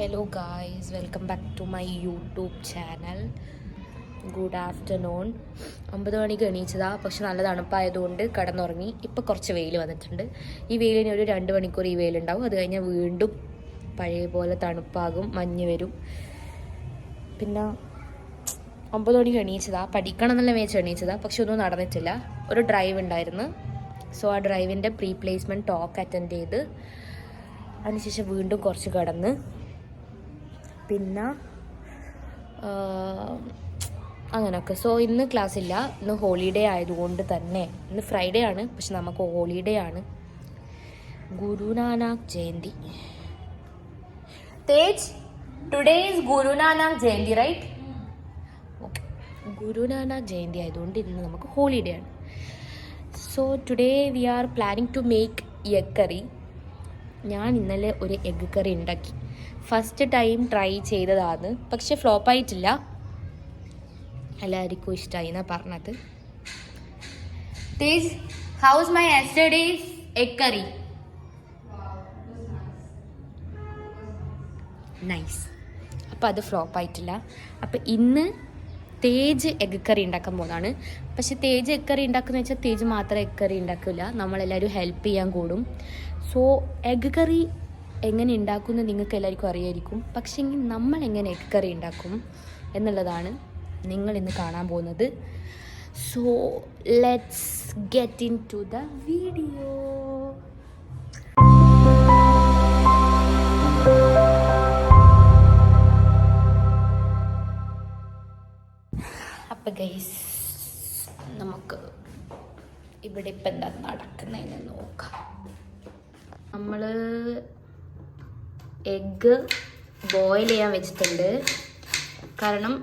Hello guys welcome back to my YouTube channel good afternoon ഒമ്പത് മണിക്ക് എണീച്ചതാ. പക്ഷെ നല്ല തണുപ്പായതുകൊണ്ട് കടന്നുറങ്ങി. ഇപ്പോൾ കുറച്ച് വെയിൽ വന്നിട്ടുണ്ട്. ഈ വെയിലിന് ഒരു രണ്ട് മണിക്കൂർ ഈ വെയിലുണ്ടാവും. അത് കഴിഞ്ഞാൽ വീണ്ടും പഴയ പോലെ തണുപ്പാകും മഞ്ഞ് വരും. പിന്നെ ഒമ്പത് മണിക്ക് എണീച്ചതാ. പഠിക്കണം എന്നുള്ള മേച്ച് എണീച്ചതാ. പക്ഷെ ഒന്നും നടന്നിട്ടില്ല. ഒരു ഡ്രൈവ് ഉണ്ടായിരുന്നു. സോ ആ ഡ്രൈവിന്റെ പ്രീ പ്ലേസ്മെന്റ് ടോക്ക് അറ്റൻഡ് ചെയ്ത്. അതിനുശേഷം വീണ്ടും കുറച്ച് കിടന്ന് പിന്നെ അങ്ങനെയൊക്കെ സോ ഇന്ന് ക്ലാസ് ഇല്ല ഇന്ന് ഹോളിഡേ ആയതുകൊണ്ട് തന്നെ. ഇന്ന് ഫ്രൈഡേ ആണ് പക്ഷെ നമുക്ക് ഹോളിഡേ ആണ്. Guru Nanak Jayanti. Tej today is Guru Nanak Jayanti right okay Guru Nanak Jayanti ആയതുകൊണ്ട് ഇന്ന് നമുക്ക് ഹോളിഡേ ആണ്. So today we are planning to make egg curry ഞാൻ ഇന്നലെ ഒരു എഗ് കറി ഉണ്ടാക്കി. ഫസ്റ്റ് ടൈം ട്രൈ ചെയ്തതാണ്. പക്ഷെ ഫ്ലോപ്പ് ആയിട്ടില്ല. എല്ലാവർക്കും ഇഷ്ടമായി എന്നാ പറഞ്ഞത്. Tej how's my yesterday's egg curry nice അപ്പം അത് ഫ്ലോപ്പ് ആയിട്ടില്ല. അപ്പോൾ ഇന്ന് തേജ് എഗ് കറി ഉണ്ടാക്കാൻ പോകുന്നതാണ് പക്ഷെ തേജ് എഗ് കറി ഉണ്ടാക്കുന്ന വെച്ചാൽ തേജ് മാത്രം എഗ് കറി ഉണ്ടാക്കില്ല നമ്മളെല്ലാവരും ഹെൽപ്പ് ചെയ്യാൻ കൂടും. സോ എഗ് കറി എങ്ങനെ ഉണ്ടാക്കുമെന്ന് നിങ്ങൾക്ക് എല്ലാവർക്കും അറിയായിരിക്കും. പക്ഷേ നമ്മൾ എങ്ങനെ എഗ് കറി ഉണ്ടാക്കും എന്നുള്ളതാണ് നിങ്ങൾ ഇന്ന് കാണാൻ പോകുന്നത്. So let's get into the video അപ്പം ഗൈസ് നമുക്ക് ഇവിടെ ഇപ്പം എന്താ നടക്കുന്നതെന്ന് നോക്കാം. നമ്മൾ എഗ്ഗ് ബോയിൽ ചെയ്യാൻ വെച്ചിട്ടുണ്ട്. കാരണം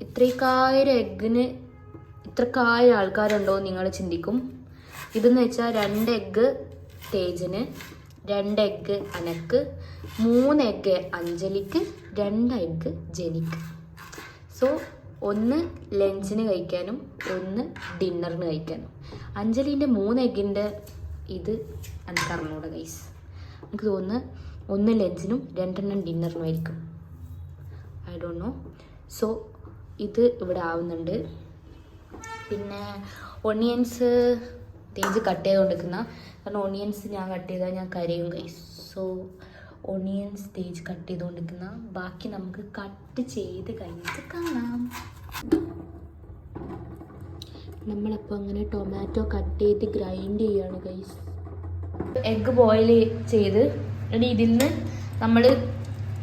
ഇത്രക്കായിരം എഗ്ഗിന് ഇത്രക്കായിരം ആൾക്കാരുണ്ടോ എന്ന് നിങ്ങൾ ചിന്തിക്കും. ഇതെന്ന് വെച്ചാൽ രണ്ട് എഗ്ഗ് തേജിന് രണ്ട് എഗ്ഗ് അനക്ക് മൂന്ന് എഗ്ഗ് അഞ്ജലിക്ക് രണ്ട് എഗ്ഗ് ജനിക്ക്. സോ ഒന്ന് ലഞ്ചിന് കഴിക്കാനും ഒന്ന് ഡിന്നറിന് കഴിക്കാനും. അഞ്ജലിന്റെ മൂന്ന് എഗ്ഗിന്റെ ഇത് എനിക്ക് അറിഞ്ഞൂടെ ഗൈസ് എനിക്ക് തോന്നുന്നു ഒന്ന് ലഞ്ചിനും രണ്ടെണ്ണം ഡിന്നറിനും ആയിരിക്കും ഐ ഡോണ്ട് നോ സോ ഇത് ഇവിടെ ആവുന്നുണ്ട്. പിന്നെ ഓണിയൻസ് തേജ് കട്ട് ചെയ്ത് കൊടുക്കുന്ന കാരണം ഓണിയൻസ് ഞാൻ കട്ട് ചെയ്താൽ ഞാൻ കരയും guys so onions Tej cut ചെയ്ത് കൊണ്ടിരിക്കുന്ന ബാക്കി നമുക്ക് കട്ട് ചെയ്ത് കഴിഞ്ഞിട്ട് കാണാം. നമ്മളപ്പോൾ അങ്ങനെ ടൊമാറ്റോ കട്ട് ചെയ്ത് ഗ്രൈൻഡ് ചെയ്യാണ് ഗൈസ് എഗ്ഗ് ബോയിൽ ചെയ്ത് ഇനി ഇതിൽ നിന്ന് നമ്മൾ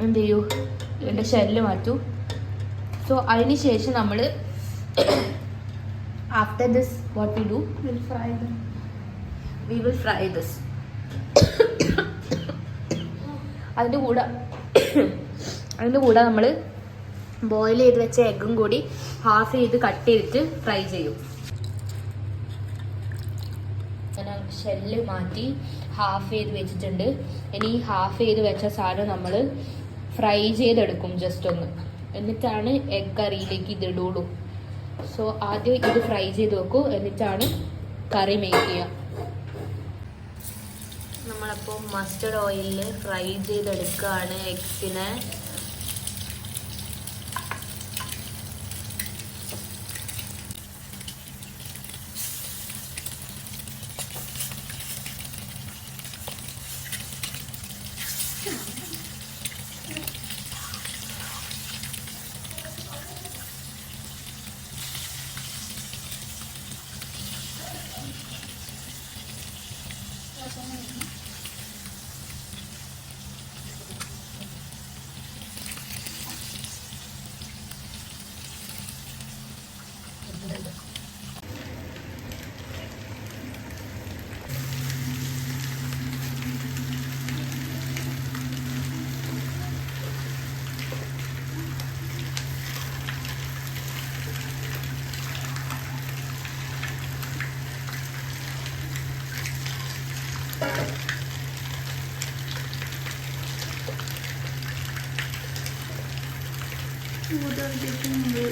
എന്ത് ചെയ്യൂ? ഇതിന്റെ ഷെല്ല് മാറ്റൂ. സോ അതിന് ശേഷം നമ്മൾ after this what we do will fry the we will fry this അതിന്റെ കൂടെ അതിന്റെ കൂടെ നമ്മൾ ബോയിൽ ചെയ്ത് വെച്ച എഗ്ഗും കൂടി ഹാഫ് ചെയ്ത് കട്ട് ചെയ്തിട്ട് ഫ്രൈ ചെയ്യും. അങ്ങനെ ഷെല്ല് മാറ്റി ഹാഫ് ചെയ്ത് വെച്ചിട്ടുണ്ട്. ഇനി ഹാഫ് ചെയ്ത് വെച്ച സാധനം നമ്മൾ ഫ്രൈ ചെയ്തെടുക്കും ജസ്റ്റ് ഒന്ന്. എന്നിട്ടാണ് എഗ് കറിയിലേക്ക് ഇത് ഇടുള്ളൂ. സോ ആദ്യം ഇത് ഫ്രൈ ചെയ്ത് വെക്കൂ. എന്നിട്ടാണ് കറി മേക്ക് ചെയ്യുക നമ്മളപ്പോൾ മസ്റ്റർഡ് ഓയിലിൽ ഫ്രൈ ചെയ്തെടുക്കുകയാണ് എഗ്സിനെ ഊതറിയിട്ടുണ്ട്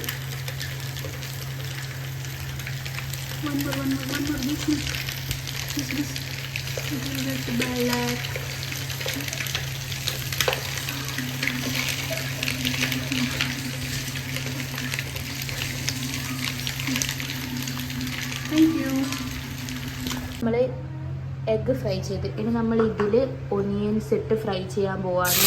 one more, one more, one more. This one, this, this. It will get black. Thank you. നമ്മൾ എഗ്ഗ് ഫ്രൈ ചെയ്ത് ഇനി നമ്മൾ ഇതിൽ ഒനിയൻസ് ഇട്ട് ഫ്രൈ ചെയ്യാൻ പോവാണ്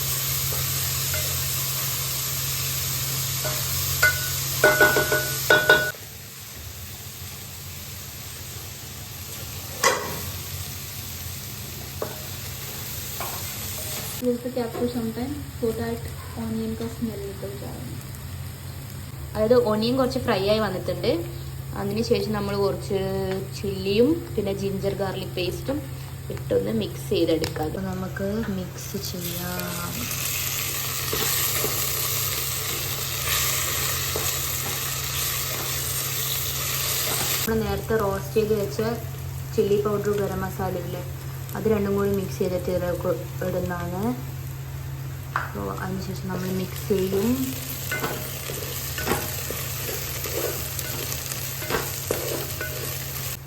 cap for some time so that onion का smell निकल जाए അതായത് ഒനിയൻ കുറച്ച് ഫ്രൈ ആയി വന്നിട്ടുണ്ട് അതിനുശേഷം നമ്മൾ കുറച്ച് ചില്ലിയും പിന്നെ ജിഞ്ചർ ഗാർലിക് പേസ്റ്റും ഇട്ടൊന്ന് മിക്സ് ചെയ്തെടുക്കാം അപ്പോൾ നമുക്ക് മിക്സ് ചെയ്യാം നമ്മൾ നേരത്തെ റോസ്റ്റ് ചെയ്ത് വെച്ച ചില്ലി പൗഡർ ഗരം മസാല ഇല്ലേ അത് രണ്ടും കൂടി മിക്സ് ചെയ്തിട്ട് ഇതിലേക്ക് ഇടുന്നതാണ്. അപ്പോൾ അതിനുശേഷം നമ്മൾ മിക്സ് ചെയ്യും.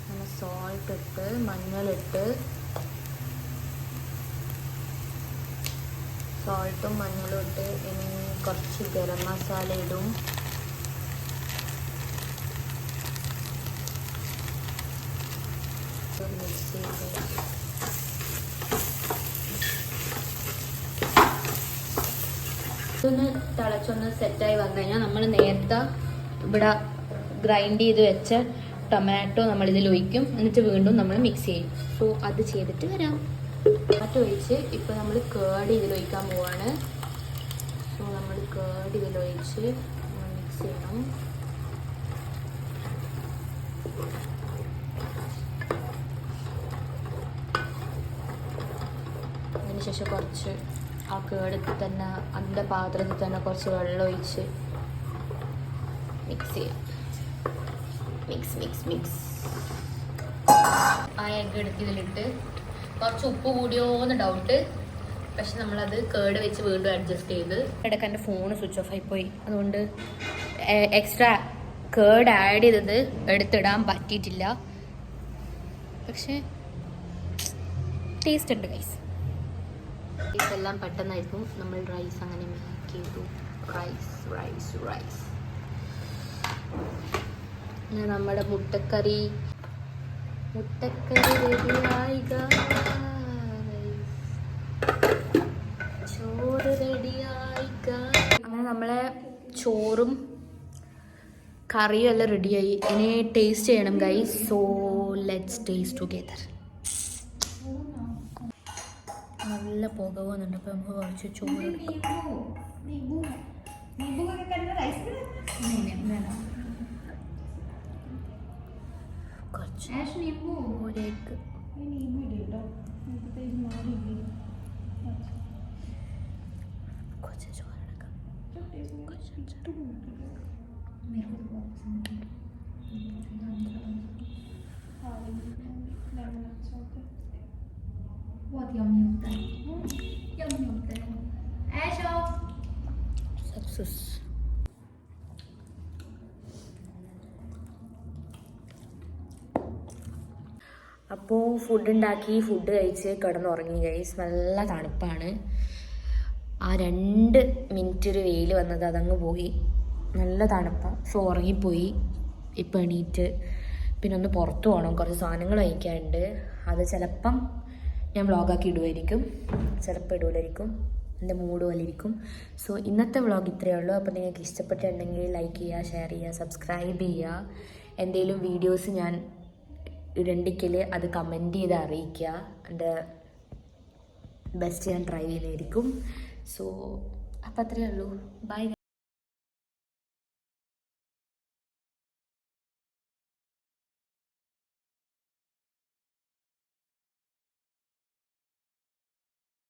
അങ്ങനെ സോൾട്ട് ഇട്ട് മഞ്ഞളിട്ട്. സോൾട്ടും മഞ്ഞളും ഇട്ട് ഇനി കുറച്ച് ഗരം മസാല ഇടും. മിക്സ് ചെയ്ത് ഇതൊന്ന് തിളച്ചൊന്ന് സെറ്റായി വന്നു കഴിഞ്ഞാൽ നമ്മൾ നേരത്തെ ഇവിടെ ഗ്രൈൻഡ് ചെയ്ത് വെച്ച ടൊമാറ്റോ നമ്മൾ ഇതിൽ ഒഴിക്കും. എന്നിട്ട് വീണ്ടും നമ്മൾ മിക്സ് ചെയ്യും. സോ അത് ചെയ്തിട്ട് വരാം. ടൊമാറ്റോ ഒഴിച്ച് ഇപ്പോൾ നമ്മൾ കേട് ഇതിൽ ഒഴിക്കാൻ പോവാണ്. സോ നമ്മൾ കേട് ഇതിൽ ഒഴിച്ച് മിക്സ് ചെയ്യണം. അതിനുശേഷം കുറച്ച് ആ കേടത്തിൽ തന്നെ അതിന്റെ പാത്രത്തിൽ തന്നെ കുറച്ച് വെള്ളം ഒഴിച്ച് മിക്സ് ചെയ്യാം. മിക്സ് മിക്സ് മിക്സ് ആ എഗ് എടുത്ത് ഇതിലിട്ട് കുറച്ച് ഉപ്പ് കൂടിയോ എന്ന് ഡൗട്ട് പക്ഷെ നമ്മളത് കേട് വെച്ച് വീണ്ടും അഡ്ജസ്റ്റ് ചെയ്ത്. ഇടയ്ക്ക് എന്റെ ഫോൺ സ്വിച്ച് ഓഫ് ആയിപ്പോയി. അതുകൊണ്ട് എക്സ്ട്രാ കേട് ആഡ് ചെയ്തത് എടുത്തിടാൻ പറ്റിയിട്ടില്ല. പക്ഷേ ടേസ്റ്റ് ഉണ്ട് ഗൈസ് എല്ലാം പെട്ടെന്നായിരിക്കും നമ്മൾ റൈസ് അങ്ങനെ മേക്ക് ചെയ്തു. റൈസ് റൈസ് റൈസ് നമ്മുടെ മുട്ടക്കറി. മുട്ടക്കറി റെഡിയായി ചോറ് റെഡിയായി അങ്ങനെ നമ്മളെ ചോറും കറിയും എല്ലാം റെഡിയായി ഇനി ടേസ്റ്റ് ചെയ്യണം guys so let's taste together നല്ല പുക വന്നിട്ട് അപ്പോൾ നമുക്ക് കുറച്ച് ചോറ് കുറച്ച് ഒരു egg. കുറച്ച് ചോറ് 와 ഫുഡ് ഉണ്ടാക്കി ഫുഡ് കഴിച്ച് കിടന്നുറങ്ങി ഗൈസ് നല്ല തണുപ്പാണ്. ആ രണ്ട് മിനിറ്റ് ഒരു വെയിൽ വന്നത് അതങ്ങ് പോയി. നല്ല തണുപ്പാണ് സോ ഉറങ്ങിപ്പോയി. ഇപ്പം എണീറ്റ്. പിന്നെ ഒന്ന് പുറത്തു പോകണം കുറച്ച് സാധനങ്ങൾ വാങ്ങിക്കാനുണ്ട് അത് ചിലപ്പം ഞാൻ വ്ളോഗാക്കി ഇടുമായിരിക്കും ചിലപ്പോൾ ഇടൂലായിരിക്കും. എന്റെ മൂഡ് പോലെ ഇരിക്കും സോ ഇന്നത്തെ വ്ളോഗ് ഇത്രയേ ഉള്ളൂ. അപ്പോൾ നിങ്ങൾക്ക് ഇഷ്ടപ്പെട്ടിട്ടുണ്ടെങ്കിൽ ലൈക്ക് ചെയ്യുക ഷെയർ ചെയ്യുക സബ്സ്ക്രൈബ് ചെയ്യുക. എന്തെങ്കിലും വീഡിയോസ് ഞാൻ ഇടണ്ടിക്കൽ അത് കമന്റ് ചെയ്ത് അറിയിക്കുക. എന്റെ ബെസ്റ്റ് ഞാൻ ട്രൈ ചെയ്യുന്നതായിരിക്കും സോ അപ്പോൾ അത്രയേ ഉള്ളൂ. ബൈ